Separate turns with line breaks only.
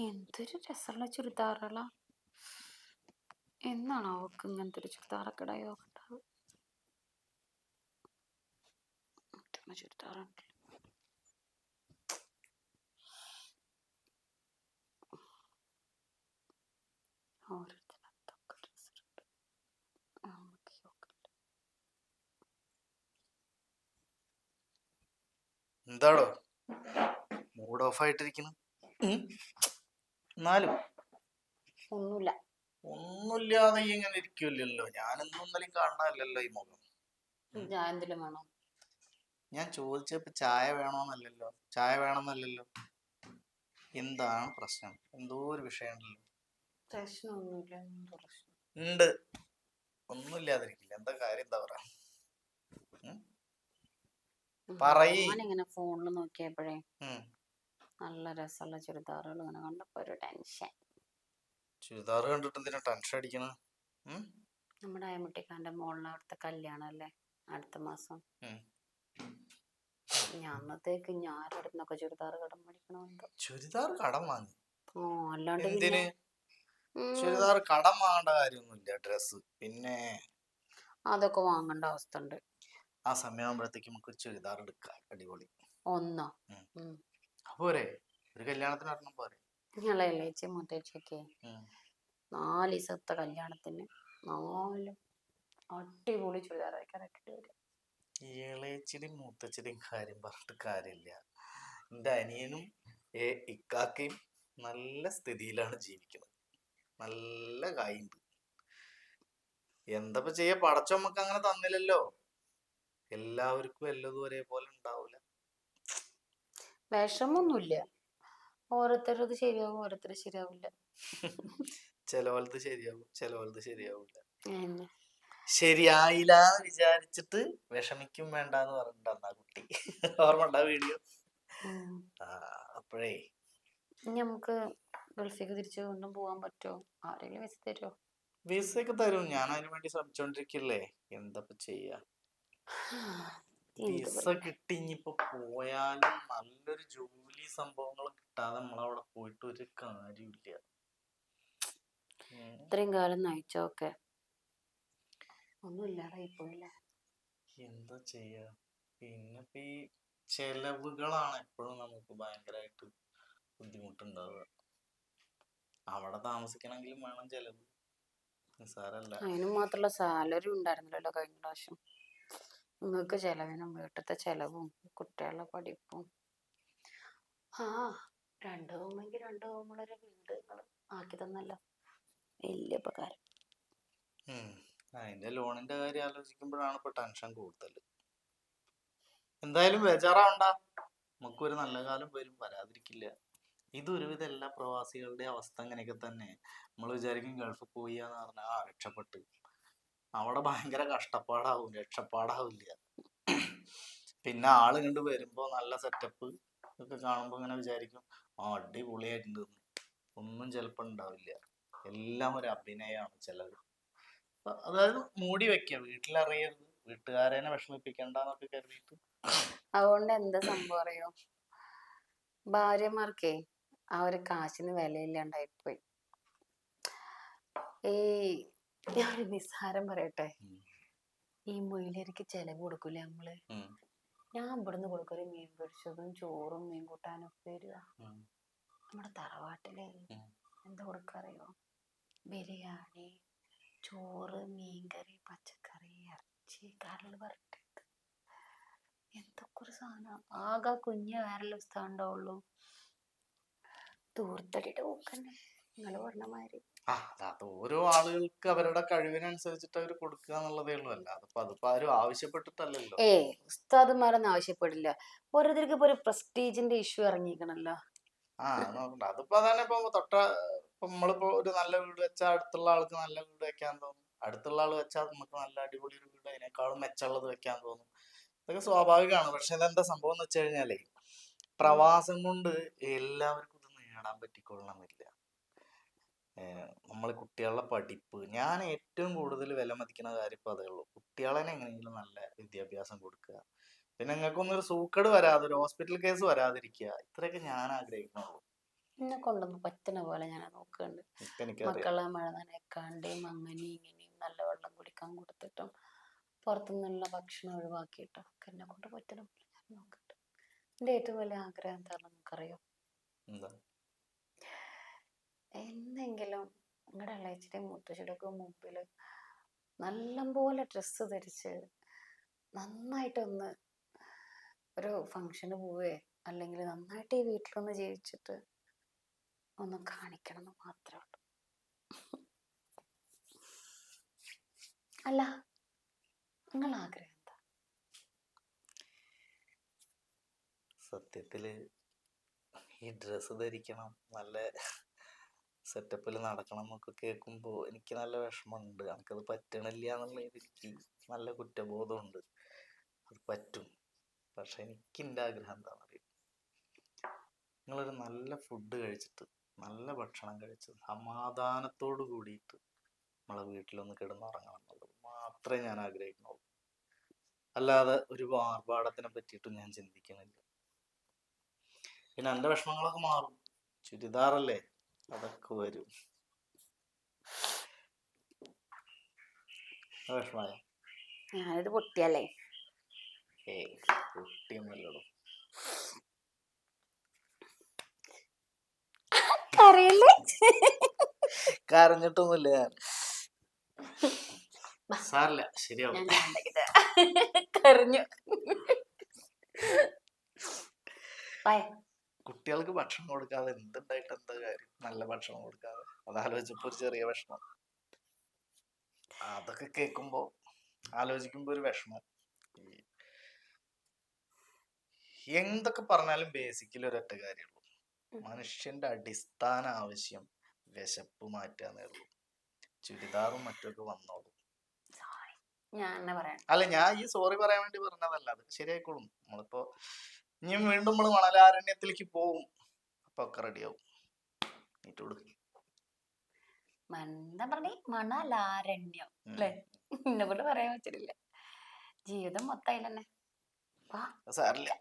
എന്തൊരു രസമുള്ള ചുരിദാറുകളാ എന്നാണ് അവൾക്ക് ഇങ്ങനത്തെ ഒരു ചുരിദാറൊക്കെ ഉണ്ടാവുക ചുരിദാറുണ്ട്. നമുക്ക് യോഗ
എന്താടോ? മൂഡ് ഓഫ് ആയിട്ടിരിക്കുന്നു. എന്നാലും
ഒന്നുമില്ല.
ഒന്നുമില്ലാതെ ഇങ്ങനെ ഇരിക്കില്ലല്ലോ ഞാനൊന്നും ഇന്നലെയും കാണാനല്ലല്ലോ ഈ മുഖം.
ഞാൻ എന്തെങ്കിലും വേണോ?
ഞാൻ ചോദിച്ചപ്പോ ചായ വേണോന്നല്ലല്ലോ. ചായ വേണമെന്നല്ലല്ലോ എന്താണ് പ്രശ്നം? എന്തോ ഒരു വിഷയമുണ്ടല്ലോ
പ്രശ്നമൊന്നുമില്ല. പ്രശ്നം?
ഉണ്ട്. ഒന്നുമില്ലാതിരിക്കില്ല. എന്താ കാര്യം? എന്താ പറയാ? പറയ്.
ഫോണിൽ ഫോണിൽ നോക്കിയപ്പോഴേ. നല്ല രസമുള്ള ചുരിദാറുകൾ ഇങ്ങനെ കണ്ടപ്പോ ഒരു ടെൻഷൻ
ചുരിദാർ കണ്ടിട്ട് എന്തിനാ ടെൻഷൻ അടിക്കണ?
നമ്മുടെ അയമുട്ടിക്കാന്റെ മോളിന് അവിടുത്തെ കല്യാണം അല്ലേ? അടുത്ത മാസം. ഞാൻ അന്നത്തേക്ക് ഞാനൊക്കെ ചുരിദാർ കടം പഠിക്കണമെന്തോ
ചുരിദാർ കടം വാങ്ങി.
ഓ അല്ലാണ്ട് പിന്നെ
ചുരിദാർ കടം വാങ്ങേണ്ട കാര്യമൊന്നുമില്ല ഡ്രസ് പിന്നെ
അതൊക്കെ വാങ്ങേണ്ട അവസ്ഥ ഉണ്ട്
ആ സമയമാകുമ്പോഴത്തേക്ക് നമുക്ക് ചുരിദാർ എടുക്കാം. അടിപൊളി.
ഒന്നോ.
പോരെ? ഒരു കല്യാണത്തിന് ഒരെണ്ണം പോരെ?
നിങ്ങളെ ഇളയച്ചി മുത്തച്ചിക്ക് നാല് ദിവസത്തെ കല്യാണത്തിന് നാലും അടിപൊളി ചുരിദാറൊക്കെ ഇട്ടിട്ട് വരും.
ഇളയച്ചിടിയും മൂത്തച്ചിടിയും കാര്യം പറഞ്ഞിട്ട് കാര്യമില്ല. എന്റെ അനിയനും ഇക്കാക്കയും നല്ല സ്ഥിതിയിലാണ് ജീവിക്കുന്നത്. നല്ല കായുണ്ട്. എന്തപ്പോ ചെയ്യ? പടച്ചമ്മക്ക് അങ്ങനെ തന്നില്ലല്ലോ. എല്ലാവർക്കും എല്ലതും ഒരേപോലെ ഉണ്ടാവൂല.
വിഷമൊന്നുമില്ല. ഓരോരുത്തരത് ശരിയാവും ഓരോരുത്തർ ശരിയാവില്ല.
ചിലവലത് ശരിയാവും ചിലവലത് ശരിയാവില്ല. ശരിയായില്ല വിചാരിച്ചിട്ട് വിഷമിക്കും വേണ്ട എന്ന് പറഞ്ഞിട്ടുണ്ടാ കുട്ടി. ഓർമ്മ ഉണ്ടാ വീഡിയോ? അപ്പോഴേ.
നമുക്ക് ഗൾഫിലേക്ക് തിരിച്ചു കൊണ്ടും പോകാൻ പറ്റുമോ ആരെങ്കിലും വിസ തരുമോ
വിസ ഒക്കെ തരും. ഞാൻ അതിനു വേണ്ടി ശ്രമിച്ചോണ്ടിരിക്കില്ലേ. എന്താ ചെയ്യാ? വിസ കിട്ടി ഇനിയിപ്പോ പോയാലും നല്ലൊരു ജോലി സംഭവങ്ങൾ കിട്ടാതെ നമ്മളവിടെ പോയിട്ട് ഒരു കാര്യമില്ല.
ഇത്രയും കാലം നയിച്ചോക്കെ ഒന്നും ഇല്ലാതായി
എന്താ ചെയ്യാ? പിന്നെ ഇപ്പൊ ഈ ചെലവുകളാണ് എപ്പോഴും നമുക്ക് ഭയങ്കരമായിട്ട് ബുദ്ധിമുട്ടുണ്ടാവുക. അവിടെ താമസിക്കണമെങ്കിലും വേണം ചെലവ്. നിസ്സാരല്ല
അതിനും മാത്രമുള്ള സാലറി ഉണ്ടായിരുന്നല്ലോ കഴിഞ്ഞ പ്രാവശ്യം. നിങ്ങൾക്ക് ചെലവിനും വീട്ടിലത്തെ ചിലവും കുട്ടികളുടെ പഠിപ്പും. ആ രണ്ട് റൂമെങ്കിൽ രണ്ട് റൂമുള്ളൊരു വീട് നിങ്ങൾ ആക്കി തന്നല്ലോ. വലിയ ഉപകാരം.
അതിന്റെ ലോണിന്റെ കാര്യം ആലോചിക്കുമ്പോഴാണ് ഇപ്പൊ ടെൻഷൻ കൂടുതൽ എന്തായാലും ബേജാറാവണ്ട. നമുക്കൊരു നല്ല കാലം വരും വരാതിരിക്കില്ല. ഇതൊരുവിധ എല്ലാ പ്രവാസികളുടെ അവസ്ഥ അങ്ങനെയൊക്കെ തന്നെ. നമ്മൾ വിചാരിക്കും ഗൾഫ് പോയി എന്ന് പറഞ്ഞാൽ ആ രക്ഷപ്പെട്ട്. അവിടെ ഭയങ്കര കഷ്ടപ്പാടാവും രക്ഷപ്പാടാവില്ല. പിന്നെ ആൾ കണ്ട് വരുമ്പോ നല്ല സെറ്റപ്പ് ഒക്കെ കാണുമ്പോ ഇങ്ങനെ വിചാരിക്കും ആ അടിപൊളിയായിട്ടുണ്ട്. ഒന്നും ചിലപ്പോ ഉണ്ടാവില്ല എല്ലാം ഒരു അഭിനയമാണ് ചിലത് അതായത് മൂടി വെക്കുക വീട്ടിലറിയരുത്. വീട്ടുകാരനെ വിഷമിപ്പിക്കണ്ടെന്നൊക്കെ കരുതിയിട്ട്.
അതുകൊണ്ട് എന്താ സംഭവം അറിയോ? ഭാര്യമാർക്കേ ആ ഒരു കാശിന് വിലയില്ലാണ്ടായിപ്പോയി. ഈ ഞാനൊരു നിസ്സാരം പറയട്ടെ. ഈ മുയിലേക്ക് ചെലവ് കൊടുക്കൂലേ
നമ്മൾ?
ഞാൻ ഇവിടുന്ന് കൊടുക്കൊരു മീൻ പൊരിച്ചതും ചോറും മീൻ കൂട്ടാനും ഒക്കെ വരിക. നമ്മുടെ
തറവാട്ടിൽ.
എന്താ കൊടുക്കാറിയോ ബിരിയാണി ചോറ് മീൻകറി പച്ചക്കറി ഇറച്ചി കരൾ വരട്ടത് എന്തൊക്കെ ഒരു സാധനം. ആകെ കുഞ്ഞ് വേറെ സ്ഥലം ഉണ്ടാവുള്ളൂ. തൂർത്തടിയുടെ പോക്കന്നെ. നിങ്ങൾ പറഞ്ഞ മാതിരി.
ആ അത് ഓരോ ആളുകൾക്ക് അവരുടെ കഴിവിനനുസരിച്ചിട്ട് അവർ കൊടുക്കുക എന്നുള്ളതേ ഉള്ളൂ. അല്ല അതിപ്പോ അതിപ്പോ ആരും ആവശ്യപ്പെട്ടിട്ടല്ലല്ലോ.
ഏ ഉസ്താദ്മാരൊന്നും ആവശ്യപ്പെടില്ല. ഓരോരുത്തർക്ക് ഇപ്പൊ ഒരു പ്രസ്റ്റീജിന്റെ ഇഷ്യൂ ഇറങ്ങിക്കണല്ലോ
ആ നോക്കണ്ട അതിപ്പോ അതാണ് ഇപ്പൊ തൊട്ട നമ്മളിപ്പോ ഒരു നല്ല വീട് വെച്ചാൽ അടുത്തുള്ള ആൾക്ക് നല്ല വീട് വെക്കാൻ തോന്നും. അടുത്തുള്ള ആൾ വെച്ചാൽ നമുക്ക് നല്ല അടിപൊളി ഒരു വീട് അതിനേക്കാളും മെച്ചമുള്ളത് വെക്കാൻ തോന്നും. ഇതൊക്കെ സ്വാഭാവികമാണ്. പക്ഷെ ഇതെന്താ സംഭവം എന്ന് വെച്ച് കഴിഞ്ഞാലേ പ്രവാസം കൊണ്ട് എല്ലാവർക്കും ഇത് നേടാൻ പറ്റിക്കൊള്ളണമെന്നില്ല നമ്മൾ കുട്ടികളുടെ പഠിപ്പ്. ഞാൻ ഏറ്റവും കൂടുതൽ വില മതിക്കുന്ന കാര്യം ഇപ്പൊ അതേ ഉള്ളൂ. കുട്ടികളെ എങ്ങനെയെങ്കിലും നല്ല വിദ്യാഭ്യാസം കൊടുക്കുക. പിന്നെ നിങ്ങൾക്കൊന്നൊരു സൂക്കേട് വരാതെ ഒരു ഹോസ്പിറ്റൽ കേസ് വരാതിരിക്കുക. ഇത്രയൊക്കെ ഞാൻ ആഗ്രഹിക്കുന്നുള്ളൂ.
എന്നെ കൊണ്ടൊന്ന് പറ്റുന്ന പോലെ ഞാൻ നോക്കുന്നുണ്ട് മക്കളെ മഴ നനക്കാണ്ടേയും അങ്ങനെ ഇങ്ങനെയും നല്ല വെള്ളം കുടിക്കാൻ കൊടുത്തിട്ടും പുറത്തുനിന്നുള്ള ഭക്ഷണം ഒഴിവാക്കിയിട്ടും ഒക്കെ എന്നെ കൊണ്ട് പറ്റുന്ന പോലെ ഞാൻ നോക്കുന്നുണ്ട് എന്റെ ഏറ്റവും വലിയ ആഗ്രഹം എന്താണെന്ന് നിങ്ങൾക്കറിയോ
എന്താ
എന്നെങ്കിലും നിങ്ങളുടെ ഇളയച്ചിയുടെയും മുത്തശ്ശിയുടെ മുമ്പിൽ നല്ലപോലെ ഡ്രസ്സ് ധരിച്ച് നന്നായിട്ടൊന്ന് ഒരു ഫങ്ഷന് പോവേ അല്ലെങ്കിൽ നന്നായിട്ട് ഈ വീട്ടിലൊന്ന് ജീവിച്ചിട്ട് ഒന്ന് കാണിക്കണം എന്ന് മാത്രമേ ഉള്ളൂ. അല്ല നിങ്ങൾ ആഗ്രഹം എന്താ?
സത്യത്തിൽ ഈ ഡ്രസ്സ് ധരിക്കണം നല്ല സെറ്റപ്പിൽ നടക്കണം എന്നൊക്കെ കേൾക്കുമ്പോൾ എനിക്ക് നല്ല വിഷമമുണ്ട്. എനിക്കത് പറ്റണില്ല എന്നുള്ള എനിക്ക് നല്ല കുറ്റബോധമുണ്ട്. അത് പറ്റും. പക്ഷെ എനിക്ക് എന്റെ ആഗ്രഹം എന്താണെന്ന് അറിയും നിങ്ങളൊരു നല്ല ഫുഡ് കഴിച്ചിട്ട് നല്ല ഭക്ഷണം കഴിച്ച് സമാധാനത്തോട് കൂടിയിട്ട് നമ്മളെ വീട്ടിലൊന്ന് കിടന്നുറങ്ങണം എന്നുള്ളത് മാത്രമേ ഞാൻ ആഗ്രഹിക്കുന്നുള്ളൂ. അല്ലാതെ ഒരു ആർഭാടത്തിനെ പറ്റിയിട്ടും ഞാൻ ചിന്തിക്കുന്നില്ല പിന്നെ എന്റെ വിഷമങ്ങളൊക്കെ മാറും. ചുരിദാറല്ലേ? അതൊക്കെ വരും. വിഷമായ
ഞാനിത് പൊട്ടിയല്ലേ
ഏയ് കുട്ടിയൊന്നുമല്ലടോ.
കറിയല്ലേ
കരഞ്ഞിട്ടൊന്നുമില്ല ഞാൻ. സാറില്ല ശരിയാവും.
കരഞ്ഞു.
കുട്ടികൾക്ക് ഭക്ഷണം കൊടുക്കാതെ എന്തുണ്ടായിട്ട് എന്താ കാര്യം? നല്ല ഭക്ഷണം കൊടുക്കാതെ അതാലോചിച്ചപ്പോ ഒരു ചെറിയ വിഷമം. അതൊക്കെ കേൾക്കുമ്പോ ആലോചിക്കുമ്പോ ഒരു വിഷമം. എന്തൊക്കെ പറഞ്ഞാലും ബേസിക്കലി ഒരൊറ്റ കാര്യമുള്ളൂ. മനുഷ്യന്റെ അടിസ്ഥാന ആവശ്യം വിശപ്പ് മാറ്റാന്നേ ഉള്ളൂ ചുരിദാറും മറ്റൊക്കെ വന്നോളൂ. അല്ല ഞാൻ ഈ സോറി പറയാൻ വേണ്ടി പറഞ്ഞതല്ല. അത് ശരിയായിക്കോളും. നമ്മളിപ്പോ ഇനിയും വീണ്ടും നമ്മൾ മണലാരണ്യത്തിലേക്ക് പോവും. അപ്പൊ ഒക്കെ റെഡിയാവും നീറ്റോട്
എന്താ പറഞ്ഞേ മണലാരണ്യം. അല്ലേ എന്നെ കൊണ്ട് പറയാൻ പറ്റില്ല ജീവിതം മൊത്തം അതിൽ തന്നെ
സാറില്ല.